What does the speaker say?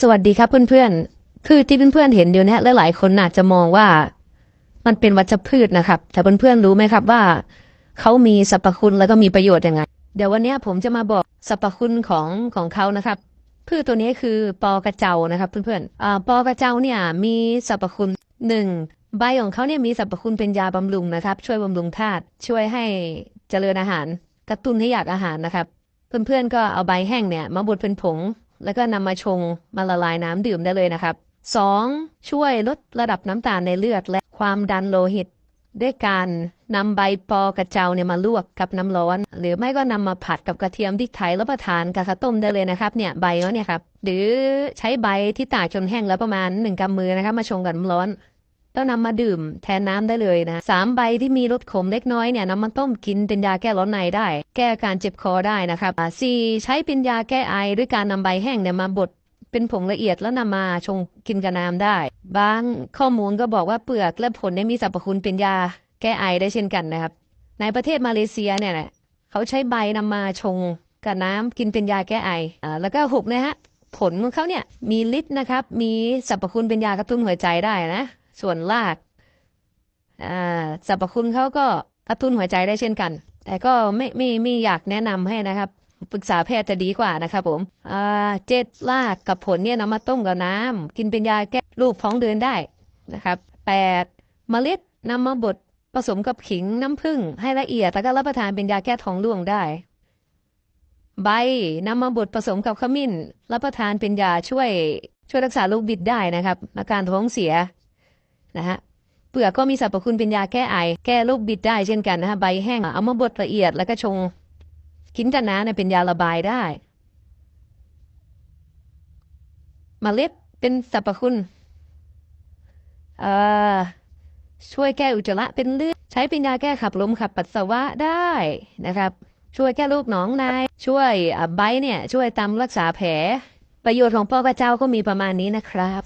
สวัสดีครับเพื่อนๆ คือที่เพื่อนๆเห็นอยู่เนี่ยหลายๆคนอาจจะมองว่า มันเป็นวัชพืชนะครับ แต่เพื่อนๆรู้ไหมครับว่า เขามีสรรพคุณแล้วก็มีประโยชน์ยังไง เดี๋ยววันนี้ผมจะมาบอกสรรพคุณของของเขานะครับ พืชตัวนี้คือปอกระเจ้านะครับเพื่อนๆอ่าปอกระเจ้าเนี่ยมีสรรพคุณหนึ่งใบของเขาเนี่ยมีสรรพคุณเป็นยาบำรุงนะครับ ช่วยบำรุงธาตุช่วยให้เจริญอาหาร กระตุ้นให้อยากอาหารนะครับ เพื่อนๆก็เอาใบแห้งเนี่ยมาบดเป็นผง แล้วก็นำมาชงมาละลายน้ำดื่มได้เลยนะครับ 2. ช่วยลดระดับน้ำตาลในเลือดและความดันโลหิต ด้วยการนำใบปอกระเจ้าเนี่ยมาลวกกับน้ำร้อน หรือไม่ก็นำมาผัดกับกระเทียมพริกไทยแล้วประทานกับข้าวต้มได้เลยนะครับเนี่ยใบเนี่ยครับหรือใช้ใบที่ตากจนแห้งแล้วประมาณหนึ่งกำมือนะครับมาชงกับน้ำร้อน แล้วนำมาดื่มแทนน้ำได้เลยนะสามใบที่มีรสขมเล็กน้อยเนี่ยนำมาต้มกินเป็นยาแก้ร้อนในได้ แก้การเจ็บคอได้นะครับสี่ใช้เป็นยาแก้ไอด้วยการนำใบแห้งเนี่ยมาบดเป็นผงละเอียดแล้วนำมาชงกินกับน้ำได้ บางข้อมูลก็บอกว่าเปลือกและผลเนี่ยมีสรรพคุณเป็นยาแก้ไอได้เช่นกันนะครับ ในประเทศมาเลเซียเนี่ยเขาใช้ใบนำมาชงกับน้ำกินเป็นยาแก้ไออ่าแล้วก็หกนะฮะผลของเขาเนี่ยมีฤทธิ์นะครับ มีสรรพคุณเป็นยากระตุ้นหัวใจได้นะ ส่วนรากสรรพคุณเขาก็กระตุ้นหัวใจได้เช่นกัน แต่ก็ไม่ไม่ไม่อยากแนะนำให้นะครับ ปรึกษาแพทย์จะดีกว่านะครับผมเจ็ดรากกับผลเนี่ยนำมาต้มกับน้ำกินเป็นยาแก้ลูกท้องเดินได้นะครับแปดเมล็ดนำมาบดผสมกับขิงน้ำผึ้งให้ละเอียดแล้วก็รับประทานเป็นยาแก้ท้องร่วงได้ ใบนำมาบดผสมกับขมิ้น รับประทานเป็นยาช่วยช่วยรักษาโรคบิดได้นะครับอาการท้องเสีย นะฮะเปลือกก็มีสรรพคุณเป็นยาแก้ไอ แก้โรคบิดได้เช่นกันนะฮะใบแห้งเอามาบดละเอียดแล้วก็ชงกินกับน้ำเนี่ยเป็นยาระบายได้มาเล็ดเป็นสรรพคุณเอ่อช่วยแก้อุจจาระเป็นเลือดใช้เป็นยาแก้ขับลมขับปัสสาวะได้นะครับ ช่วยแก้ลูกหนองในช่วยใบเนี่ยช่วยตามรักษาแผล ประโยชน์ของปอกระเจ้าก็มีประมาณนี้นะครับ